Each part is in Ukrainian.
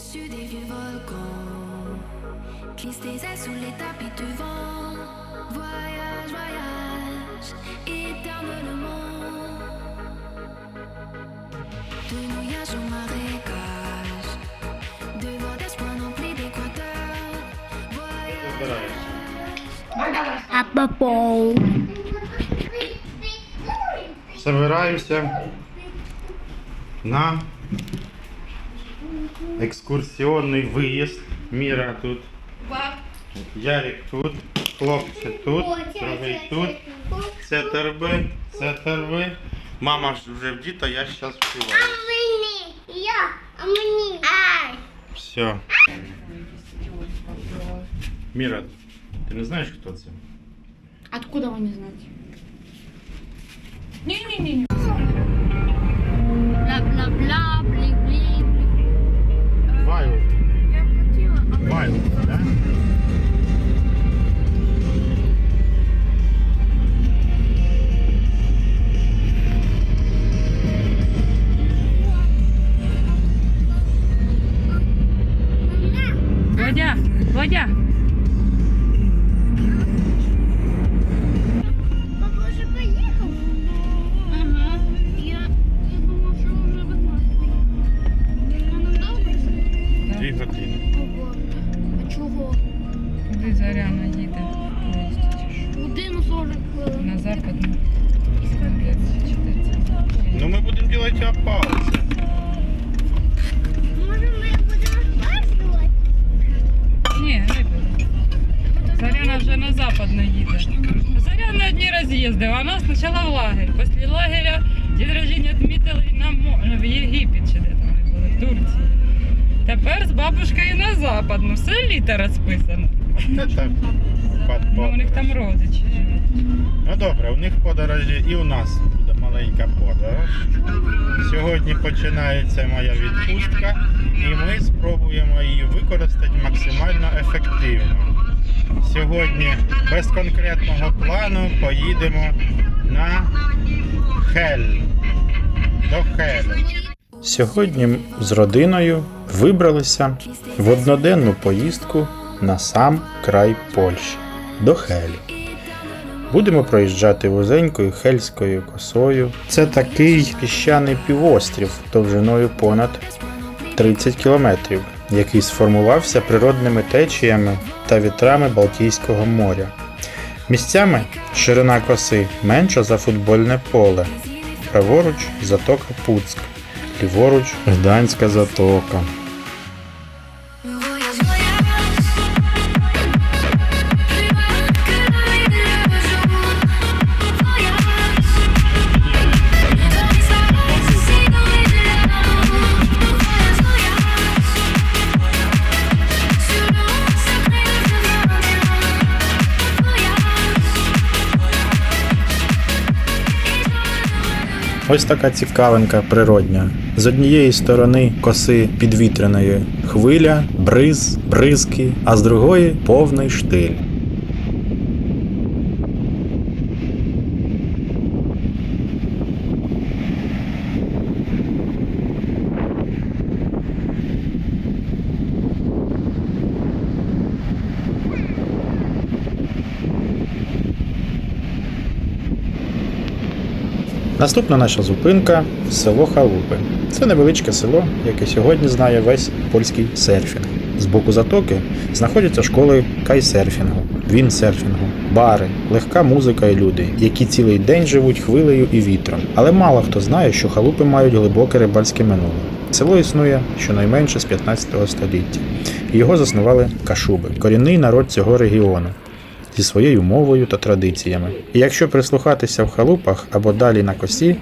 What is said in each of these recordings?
Issus des vieux volcans qui se taisaient sous les tapis du vent. Voyage, voyage, éternellement. De nouillage au marécage, de vent d'espoir rempli d'équateur. Voyage. А попол. Собираемся на екскурсіонний виїзд. Міра тут, Ярик тут, хлопці тут, другий тут. Це торби, це торби. Мама ж вже вдіта, я зараз вшиваю. Мені. Я. А мені. Ай. Все. Міра, ти не знаєш, хто це? Откуда вы не знаете? Не-не-не. Бла-бла-бла, бли-бли. Вайл. Вайл, да? Водя, Водя. З бабушкою на западну. Все літо розписано. Це так. Под- Ну, у них там родичі живуть. Ну добре, у них подорожі і у нас буде маленька подорож. Сьогодні починається моя відпустка, і ми спробуємо її використати максимально ефективно. Сьогодні без конкретного плану поїдемо на Хель. До Хелю. Сьогодні з родиною вибралися в одноденну поїздку на сам край Польщі до Хелі. Будемо проїжджати вузенькою хельською косою. Це такий піщаний півострів довжиною понад 30 кілометрів, який сформувався природними течіями та вітрами Балтійського моря. Місцями ширина коси менша за футбольне поле. Праворуч затока Пуцк, ліворуч Гданська затока. Ось така цікавинка природня. З однієї сторони коси підвітряної хвиля, бриз, бризки, а з другої повний штиль. Наступна наша зупинка село Халупи. Це невеличке село, яке сьогодні знає весь польський серфінг. З боку затоки знаходяться школи кайсерфінгу, віндсерфінгу, бари, легка музика і люди, які цілий день живуть хвилею і вітром. Але мало хто знає, що халупи мають глибоке рибальське минуле. Село існує щонайменше з 15 століття. Його заснували кашуби, корінний народ цього регіону зі своєю мовою та традиціями. І якщо прислухатися в халупах або далі на косі,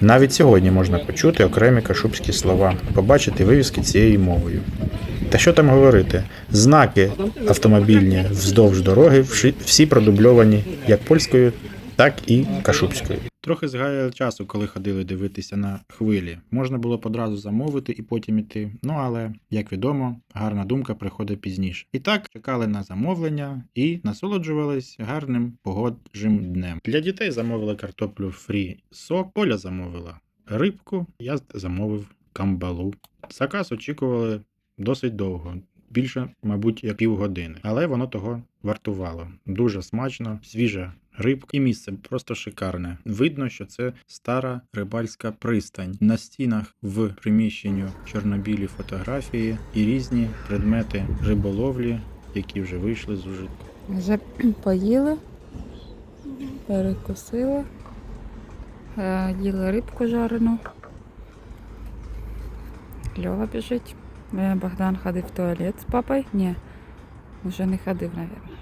навіть сьогодні можна почути окремі кашубські слова, побачити вивіски цією мовою. Та що там говорити? Знаки автомобільні вздовж дороги всі продубльовані як польською, так і кашубською. Трохи згаяли часу, коли ходили дивитися на хвилі. Можна було б одразу замовити і потім іти. Ну але, як відомо, гарна думка приходить пізніше. І так чекали на замовлення і насолоджувались гарним погоджим днем. Для дітей замовили картоплю фрі сок, Оля замовила рибку, я замовив камбалу. Заказ очікували досить довго. Більше, мабуть, як півгодини. Але воно того вартувало. Дуже смачно, свіжа рибка і місце просто шикарне. Видно, що це стара рибальська пристань. На стінах в приміщенню чорнобілі фотографії і різні предмети риболовлі, які вже вийшли з ужитку. Вже поїли, перекусили, е, їли рибку жарену. Льова біжить. Е, Богдан ходив в туалет з папою. Ні, вже не ходив, мабуть.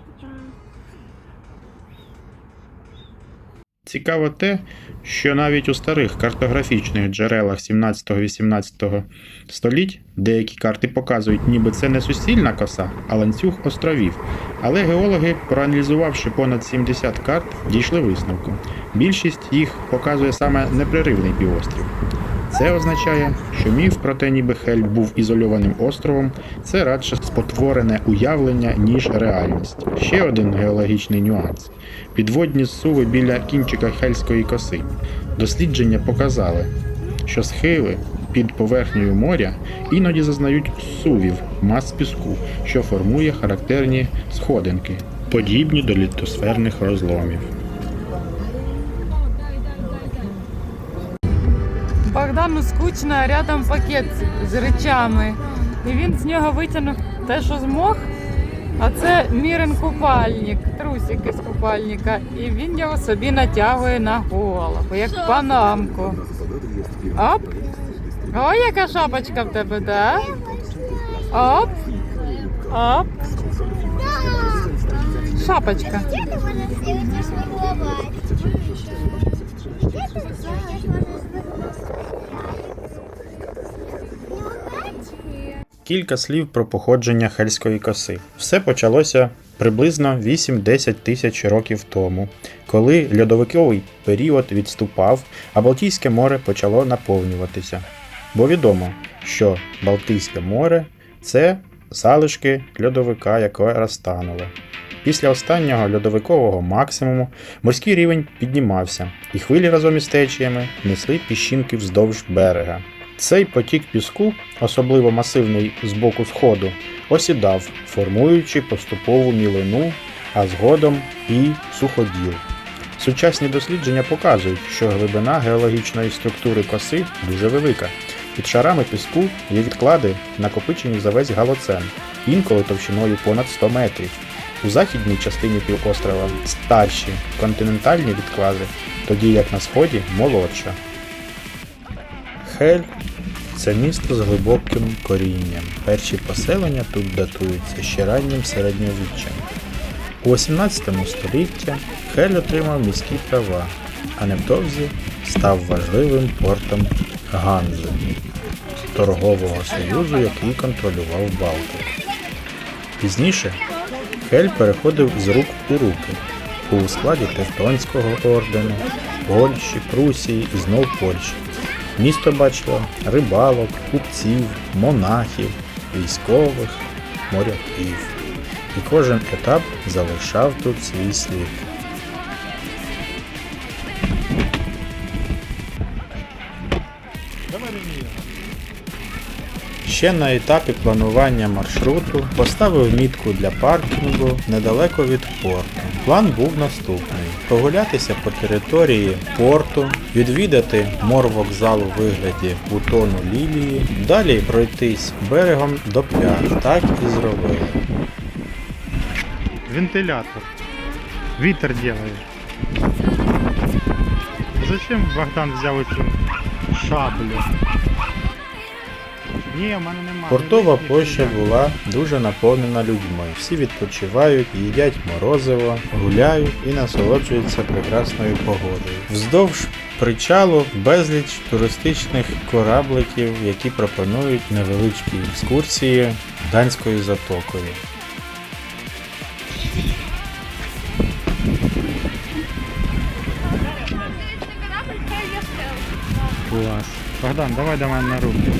Цікаво те, що навіть у старих картографічних джерелах 17-18 століть деякі карти показують, ніби це не суцільна коса, а ланцюг островів. Але геологи, проаналізувавши понад 70 карт, дійшли висновку. Більшість їх показує саме непреривний півострів. Це означає, що міф про те, ніби Хель був ізольованим островом, це радше спотворене уявлення, ніж реальність. Ще один геологічний нюанс. Підводні зсуви біля кінчика Хельської коси. Дослідження показали, що схили під поверхнею моря іноді зазнають зсувів мас піску, що формує характерні сходинки, подібні до літосферних розломів. Богдану скучно, а рядом пакет з речами. І він з нього витягнув те, що змог. А це мірин купальник, трусики з купальника. І він його собі натягує на голову, як панамку. Оп! Ой, яка шапочка в тебе, да? Оп! Оп! Шапочка. Кілька слів про походження Хельської коси. Все почалося приблизно 8-10 тисяч років тому, коли льодовиковий період відступав, а Балтійське море почало наповнюватися. Бо відомо, що Балтійське море це залишки льодовика, яке розтануло. Після останнього льодовикового максимуму морський рівень піднімався, і хвилі разом із течіями несли піщинки вздовж берега. Цей потік піску, особливо масивний з боку сходу, осідав, формуючи поступову мілину, а згодом і суходіл. Сучасні дослідження показують, що глибина геологічної структури коси дуже велика. Під шарами піску є відклади, накопичені за весь галоцен, інколи товщиною понад 100 метрів. У західній частині півострова старші континентальні відклади, тоді як на сході молодша. Хель це місто з глибоким корінням. Перші поселення тут датуються ще раннім середньовіччям. У 18 столітті Хель отримав міські права, а невдовзі став важливим портом Ганзи, торгового союзу, який контролював Балтику. Пізніше Хель переходив з рук у руки був у складі Тевтонського ордену, Польщі, Прусії і знов Польщі. Місто бачило рибалок, купців, монахів, військових, моряків. І кожен етап залишав тут свій слід. Ще на етапі планування маршруту поставив мітку для паркінгу недалеко від порту. План був наступний: прогулятися по території порту, відвідати морвокзал у вигляді бутону лілії, далі пройтись берегом до пляжу. Так і зробили. Вентилятор. Вітер делає. Зачем Богдан взяв цю шаблю? Ні, в мене немає. Портова площа була дуже наповнена людьми. Всі відпочивають, їдять морозиво, гуляють і насолоджуються прекрасною погодою. Вздовж причалу безліч туристичних корабликів, які пропонують невеличкі екскурсії Данською затокою. Клас. Богдан, давай до мене на руки.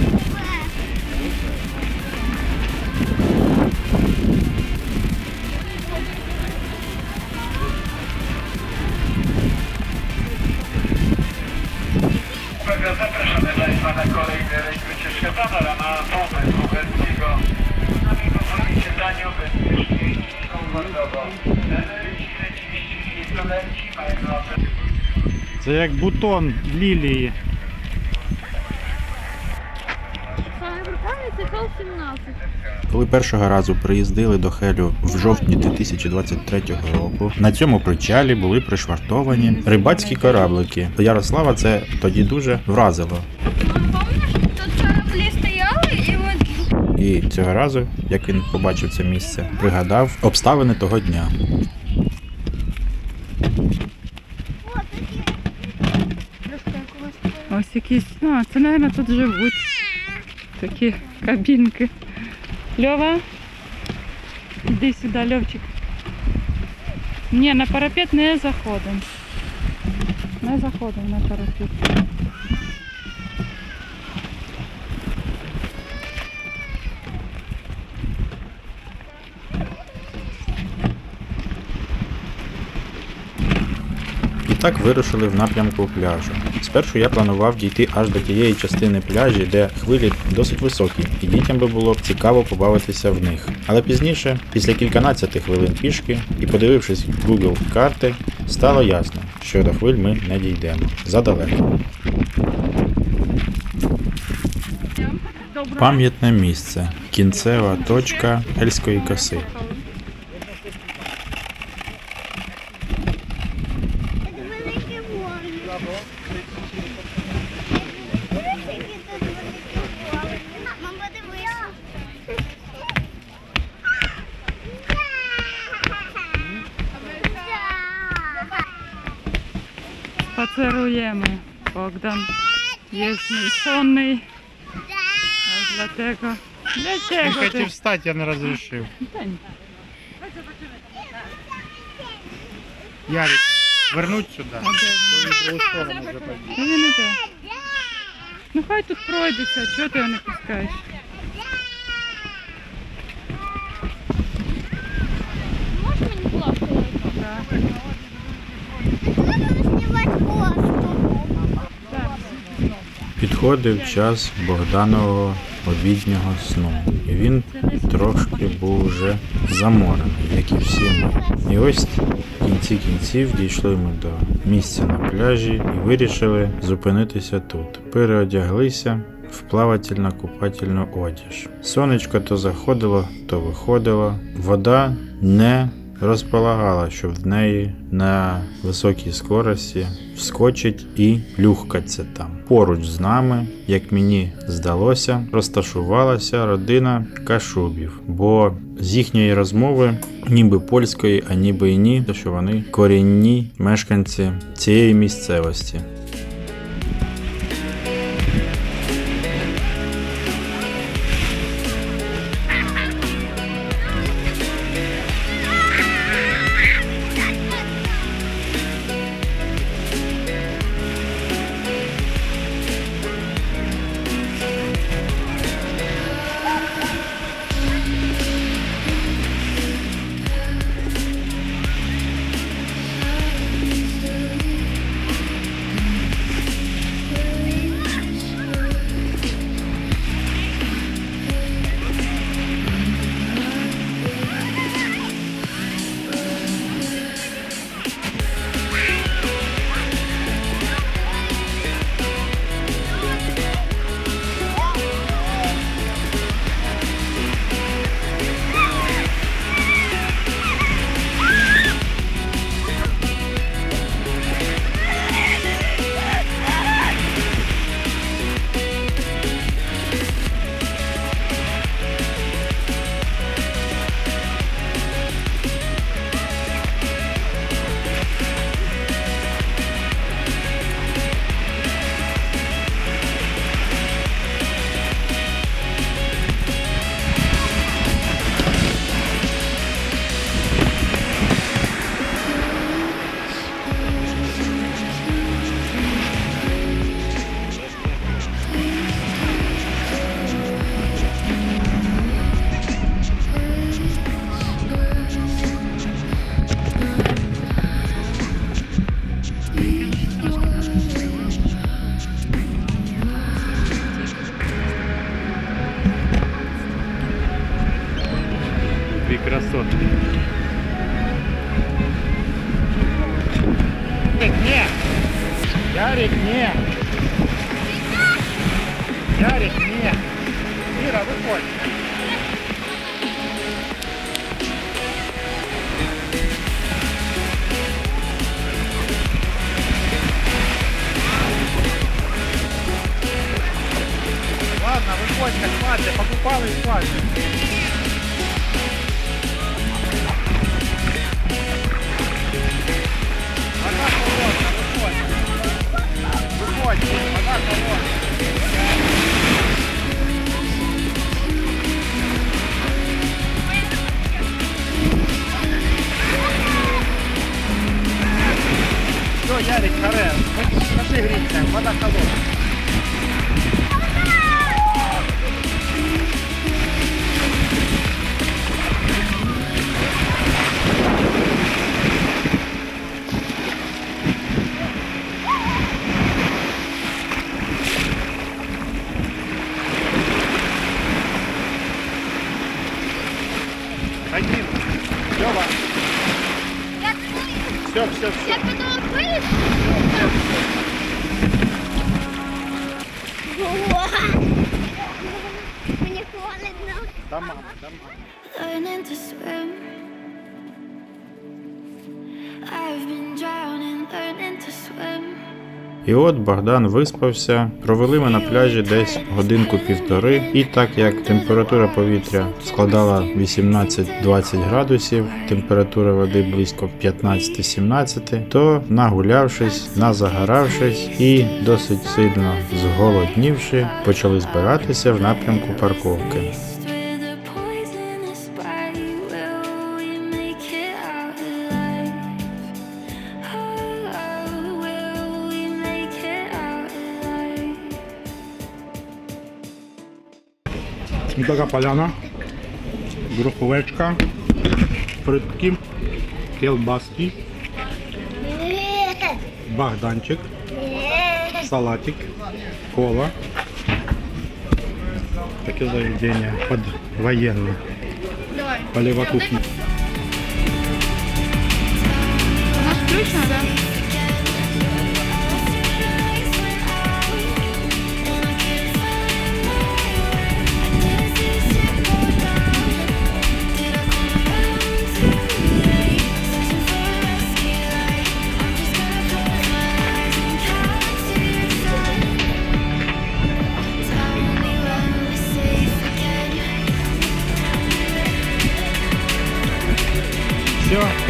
Це як бутон лілії. Саме брутальний це кол 17. Коли першого разу приїздили до Хелю в жовтні 2023 року, на цьому причалі були пришвартовані рибацькі кораблики. Ярослава це тоді дуже вразило. І цього разу, як він побачив це місце, пригадав обставини того дня. Ось якісь. А, це, мабуть, тут живуть. Такі кабінки. Льова. Іди сюди, Льовчик. Ні, на парапет не заходимо. Не заходимо на парапет. Так вирушили в напрямку пляжу. Спершу я планував дійти аж до тієї частини пляжі, де хвилі досить високі, і дітям би було б цікаво побавитися в них. Але пізніше, після кільканадцяти хвилин пішки і подивившись в Google карти, стало ясно, що до хвиль ми не дійдемо задалеко. Пам'ятне місце. Кінцева точка Ельської коси. Це велике море. Дивись, які тут великі море. Мам, подивися. Spacerujemy. Bogdan jest zmęczony. A dlatego... ти? хотів встати, я не розрішив. Та ні. Ярик, вернуть сюди. А де він? Ну, він іде. Ну хай тут пройдеться, чого ти його не пускаєш? Можеш мені плавати? Так. Будемо знімати косту. Так. Підходив час Богданового обіднього сну, і він трошки був вже заморений, як і всі ми. І ось в кінці кінців дійшли ми до місця на пляжі і вирішили зупинитися тут. Переодяглися в плавательно-купательну одіж. Сонечко то заходило, то виходило. Вода не розполагала, що в неї на високій скорості вскочить і плюхкаться там. Поруч з нами, як мені здалося, розташувалася родина Кашубів, бо з їхньої розмови, ніби польської, а ніби і ні, що вони корінні мешканці цієї місцевості. Finally, Plaza. І от Богдан виспався, провели ми на пляжі десь годинку-півтори, і так як температура повітря складала 18-20 градусів, температура води близько 15-17, то нагулявшись, назагоравшись і досить сильно зголоднівши, почали збиратися в напрямку парковки. Така поляна, груховечка, фритки, келбаски, богданчик, салатик, кола. Таке заведення під воєнне. Давай.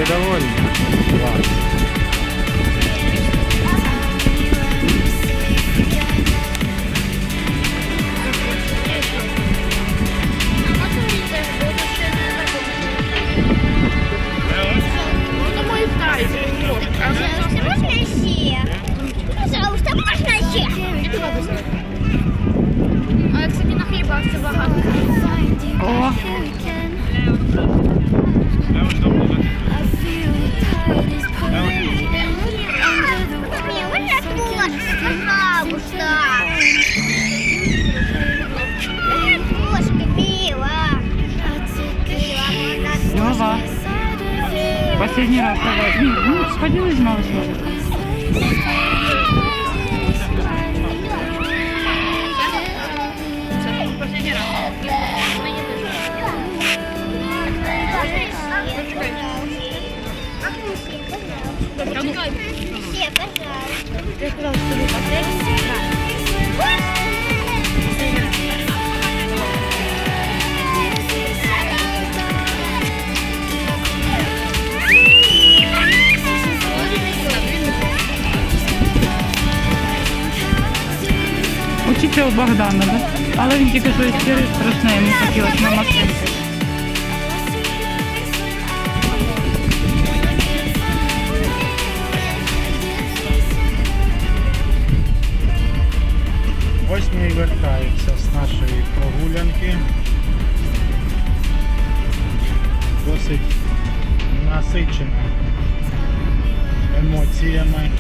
Ты довольна? Ладно. Учиться у Богдана, да? Але він тільки що істерить страшне, йому хотілося на машинці. Ось ми і вертаємося з нашої прогулянки. Досить насичена емоціями.